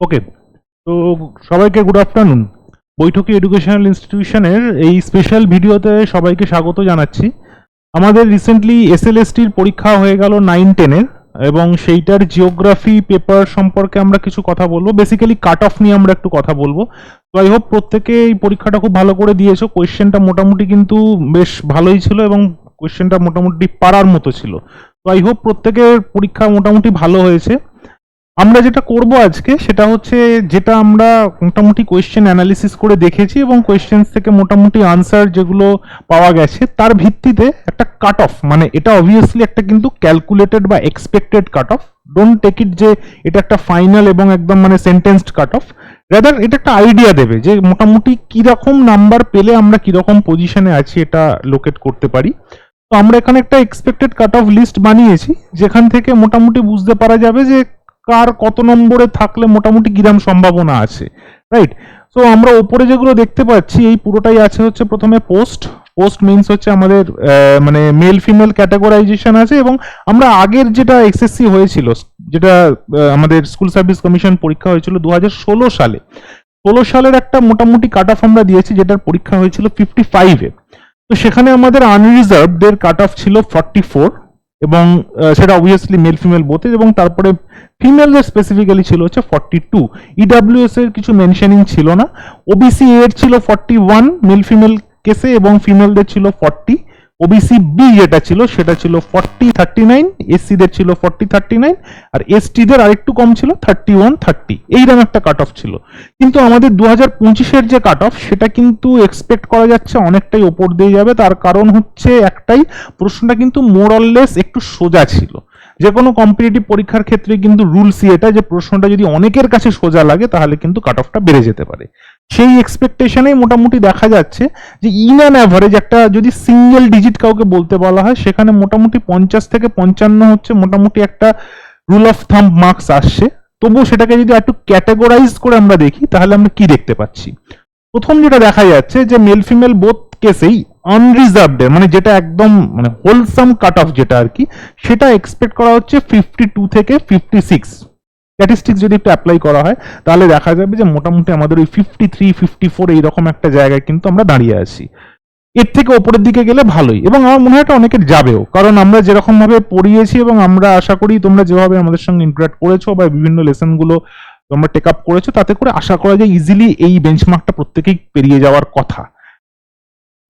ওকে, তো সবাইকে good afternoon Baithaki educational ইনস্টিটিউশনের এই স্পেশাল ভিডিওতে সবাইকে স্বাগত জানাচ্ছি। আমাদের রিসেন্টলি এসএলএসটির পরীক্ষা হয়ে গেল নাইন টেনের এবং সেইটার জিওগ্রাফি পেপার সম্পর্কে আমরা কিছু কথা বলব। বেসিক্যালি কাট অফ নিয়ে আমরা একটু কথা বলব। তো আই হোপ প্রত্যেকে এই পরীক্ষাটা খুব ভালো করে দিয়েছ। কোয়েশ্চেনটা মোটামুটি কিন্তু বেশ ভালোই ছিল এবং কোয়েশ্চেনটা মোটামুটি পারার মতো ছিল। তো আই হোপ প্রত্যেকের পরীক্ষা মোটামুটি ভালো হয়েছে। আমরা যেটা করব আজকে সেটা হচ্ছে যেটা আমরা মোটামুটি কোয়েশ্চেন অ্যানালিসিস করে দেখেছি এবং কোয়েশ্চেন থেকে মোটামুটি আনসার যেগুলো পাওয়া গেছে, তার ভিত্তিতে একটা কাট অফ মানে এটা অবভিয়াসলি একটা কিন্তু ক্যালকুলেটেড বা expected cut off don't take it যে এটা একটা ফাইনাল এবং একদম মানে সেন্টেন্সড কাট অফ রাদার এটা একটা আইডিয়া দেবে যে মোটামুটি কীরকম নাম্বার পেলে আমরা কীরকম পজিশনে আছি এটা লোকেট করতে পারি। তো আমরা এখানে একটা এক্সপেক্টেড কাট অফ লিস্ট বানিয়েছি, যেখান থেকে মোটামুটি বুঝতে পারা যাবে যে কার কত নম্বরে থাকলে মোটামুটি কিরাম সম্ভাবনা আছে রাইট সো আমরা ওপরে যেগুলো দেখতে পাচ্ছি, এই পুরোটাই আছে হচ্ছে প্রথমে পোস্ট পোস্ট মিনস হচ্ছে আমাদের মানে মেল ফিমেল ক্যাটাগরাইজেশন আছে এবং আমরা আগের যেটা এসএসসি হয়েছিল, যেটা আমাদের স্কুল সার্ভিস কমিশন পরীক্ষা হয়েছিল দু হাজার ষোলো সালে। ষোলো সালের একটা মোটামুটি কাট অফ আমরা দিয়েছি, যেটার পরীক্ষা হয়েছিল ফিফটি ফাইভে তো সেখানে আমাদের আনরিজার্ভদের কাট অফ ছিল ফর্টি ফোর এবং সেটা অবভিয়াসলি মেল ফিমেল বোথে এবং তারপরে ফিমেলদের স্পেসিফিক্যালি ছিল হচ্ছে ফর্টি টু ইডাব্লিউএস এর কিছু মেনশনিং ছিল না। ওবিসি এর ছিল ফর্টি ওয়ান মেল ফিমেল কেসে এবং ফিমেলদের ছিল ফর্টি ওবিসি বি যেটা ছিল, সেটা ছিল ফর্টি থার্টি নাইন এসসিদের ছিল ফর্টি থার্টি নাইন আর এসটিদের আরেকটু কম ছিল থার্টি ওয়ান থার্টি এইরকম একটা কাট অফ ছিল। কিন্তু আমাদের দু হাজার পঁচিশের যে কাট অফ সেটা কিন্তু এক্সপেক্ট করা যাচ্ছে অনেকটাই ওপর দিয়ে যাবে। তার কারণ হচ্ছে একটাই, প্রশ্নটা কিন্তু মোরললেস একটু সোজা ছিল। যে কোনো কম্পিটিটিভ পরীক্ষার ক্ষেত্রে কিন্তু রুলসই এটা, যে প্রশ্নটা যদি অনেকের কাছে সোজা লাগে, তাহলে কিন্তু কাট অফটা বেড়ে যেতে পারে। সেই এক্সপেকটেশনেই মোটামুটি দেখা যাচ্ছে যে ইন অ্যান অ্যাভারেজ একটা যদি সিঙ্গেল ডিজিট কাউকে বলতে বলা হয়, সেখানে মোটামুটি পঞ্চাশ থেকে পঞ্চান্ন হচ্ছে মোটামুটি একটা রুল অফ থাম্ব মার্কস আসছে। তবুও সেটাকে যদি একটু ক্যাটাগরাইজ করে আমরা দেখি, তাহলে আমরা কি দেখতে পাচ্ছি? প্রথম যেটা দেখা যাচ্ছে যে মেল ফিমেল বোথ কেসেই আনরিজার্ভড মানে যেটা একদম মানে হোলসাম কাট অফ যেটা আর কি, সেটা এক্সপেক্ট করা হচ্ছে ফিফটি টু থেকে ফিফটি সিক্স স্ট্যাটিস্টিক্স যদি একটু অ্যাপ্লাই করা হয়, তাহলে দেখা যাবে যে মোটামুটি আমাদের ওই ফিফটি থ্রি ফিফটি ফোর এইরকম একটা জায়গায় কিন্তু আমরা দাঁড়িয়ে আছি। এর থেকে ওপরের দিকে গেলে ভালোই। এবং আমার মনে হয় এটা অনেকের যাবেও। কারণ আমরা যেরকম ভাবে পড়িয়েছি এবং আমরা আশা করি তোমরা যেভাবে আমাদের সঙ্গে ইন্টারাক্ট করেছ বা বিভিন্ন লেসনগুলো তোমরা টেক আপ করেছ, তাতে করে আশা করা যায় ইজিলি এই বেঞ্চমার্কটা প্রত্যেকেই পেরিয়ে যাওয়ার কথা।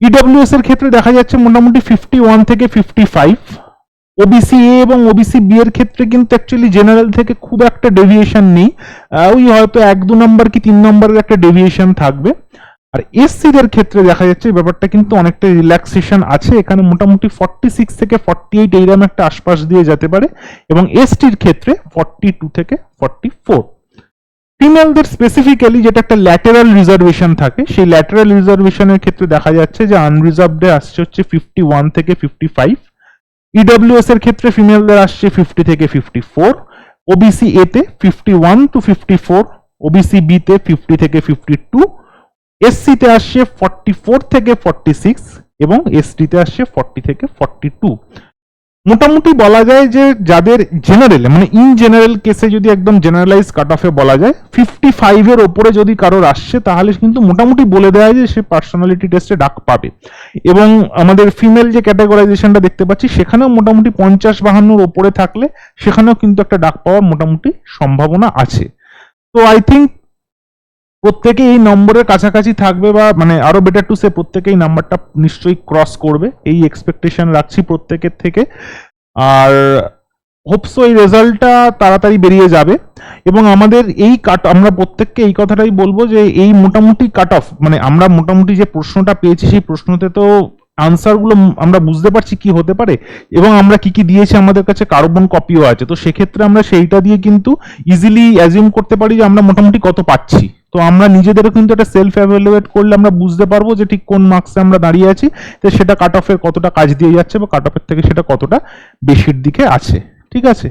ইডব্লিউএস এর ক্ষেত্রে দেখা যাচ্ছে মোটামুটি ফিফটি ওয়ান থেকে ফিফটি ফাইভ ওবিসি এ এবং ওবিসি বি এর ক্ষেত্রে কিন্তু অ্যাকচুয়ালি জেনারেল থেকে খুব একটা ডেভিয়েশন নেই। ওই হয়তো এক, দু নম্বর কি তিন নম্বরের একটা ডেভিয়েশন থাকবে। আর এসসি দের ক্ষেত্রে দেখা যাচ্ছে ব্যাপারটা কিন্তু অনেকটা রিল্যাক্সেশন আছে। এখানে মোটামুটি ফর্টি সিক্স থেকে ফর্টি এইট এইরকম একটা আশপাশ দিয়ে যেতে পারে এবং এসটির ক্ষেত্রে ফর্টি টু থেকে ফর্টি ফোর ফিমেলদের স্পেসিফিক্যালি যেটা একটা ল্যাটেরাল রিজার্ভেশন থাকে, সেই ল্যাটেরাল রিজার্ভেশনের ক্ষেত্রে দেখা যাচ্ছে যে আনরিজার্ভডে আসছে হচ্ছে ফিফটি ওয়ান থেকে ফিফটি ফাইভ ইডব্লিউএস এর ক্ষেত্রে ফিমেলদের আসছে ফিফটি থেকে ফিফটি ফোর ওবিসি এ তে fifty one to fifty four OBC B তে ফিফটি থেকে ফিফটি টু এসসিতে আসছে ফর্টি ফোর থেকে ফর্টি সিক্স এবং এসটিতে আসছে ফর্টি থেকে ফর্টি টু মোটামুটি বলা যায় যে যাদের জেনারেল মানে ইন জেনারেল কেসে যদি একদম জেনারেলাইজ কাট অফে বলা যায় ফিফটি ফাইভের ওপরে যদি কারোর আসছে, তাহলে কিন্তু মোটামুটি বলে দেওয়া যে সে পার্সোনালিটি টেস্টে ডাক পাবে। এবং আমাদের ফিমেল যে ক্যাটাগরাইজেশনটা দেখতে পাচ্ছি, সেখানেও মোটামুটি পঞ্চাশ বাহান্নর ওপরে থাকলে, সেখানেও কিন্তু একটা ডাক পাওয়ার মোটামুটি সম্ভাবনা আছে। তো আই থিঙ্ক প্রত্যেকে এই নম্বরের কাছাকাছি থাকবে বা মানে আরও বেটার টু সে প্রত্যেকে এই নাম্বারটা নিশ্চয়ই ক্রস করবে। এই এক্সপেকটেশন রাখছি প্রত্যেকের থেকে। আর হোপসো এই রেজাল্টটা তাড়াতাড়ি বেরিয়ে যাবে। এবং আমাদের এই কাট আমরা প্রত্যেককে এই কথাটাই বলব যে এই মোটামুটি কাট অফ মানে আমরা মোটামুটি যে প্রশ্নটা পেয়েছি, সেই প্রশ্নতে তো আনসারগুলো আমরা বুঝতে পারছি কি হতে পারে। এবং আমরা কি কি দিয়েছি আমাদের কাছে কার্বন কপিও আছে। তো সেক্ষেত্রে আমরা সেইটা দিয়ে কিন্তু ইজিলি অ্যাজিউম করতে পারি যে আমরা মোটামুটি কত পাচ্ছি। তো আমরা নিজেদেরও কিন্তু একটা সেলফ এভালুয়েট করলে আমরা বুঝতে পারব যে ঠিক কোন মার্কসে আমরা দাঁড়িয়ে আছি তো সেটা কাট অফের কতটা কাজ দিয়ে যাচ্ছে বা কাট অফের থেকে সেটা কতটা বেশির দিকে আছে, ঠিক আছে?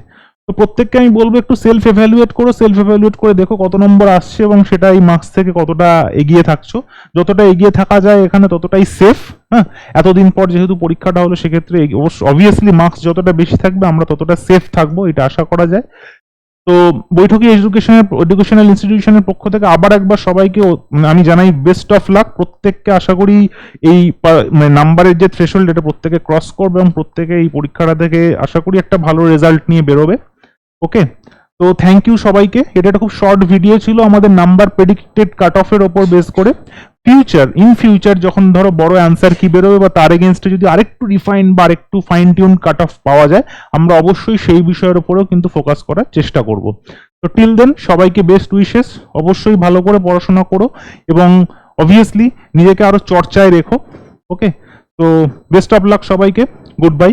তো প্রত্যেককে আমি বলব একটু সেলফ এভ্যালুয়েট করো সেলফ এভ্যালুয়েট করে দেখো কত নম্বর আসছে এবং সেটা এই মার্কস থেকে কতটা এগিয়ে থাকছো। যতটা এগিয়ে থাকা যায় এখানে ততটাই সেফ হ্যাঁ? এতদিন পর যেহেতু পরীক্ষাটা হলো সেক্ষেত্রে অবভিয়াসলি মার্কস যতটা বেশি থাকবে আমরা ততটা সেফ থাকব, এটা আশা করা যায়। তো বৈঠকি এডুকেশনের এডুকেশনাল ইনস্টিটিউশনের পক্ষ থেকে আবার একবার সবাইকে মানে আমি জানাই বেস্ট অফ লাক প্রত্যেককে আশা করি এই মানে নাম্বারের যে থ্রেশহোল্ড এটা প্রত্যেকে ক্রস করবে এবং প্রত্যেকে এই পরীক্ষাটা থেকে আশা করি একটা ভালো রেজাল্ট নিয়ে বেরোবে। ওকে তো থ্যাংক ইউ সবাইকে। এটা একটা খুব শর্ট ভিডিও ছিল। আমাদের নাম্বার প্রেডিক্টেড কাট অফের ওপর বেস করে। ফিউচার ইন ফিউচার যখন ধরো বড় অ্যান্সার কি বেরোবে বা তার এগেনস্টে যদি আরেকটু রিফাইন বা আরেকটু ফাইন টিউন কাট অফ পাওয়া যায়, আমরা অবশ্যই সেই বিষয়ের উপরেও কিন্তু ফোকাস করার চেষ্টা করব। তো টিল দেন সবাইকে বেস্ট উইশেস অবশ্যই ভালো করে পড়াশোনা করো এবং অবভিয়াসলি নিজেকে আরও চর্চায় রেখো ওকে তো বেস্ট অফ লাক সবাইকে গুড বাই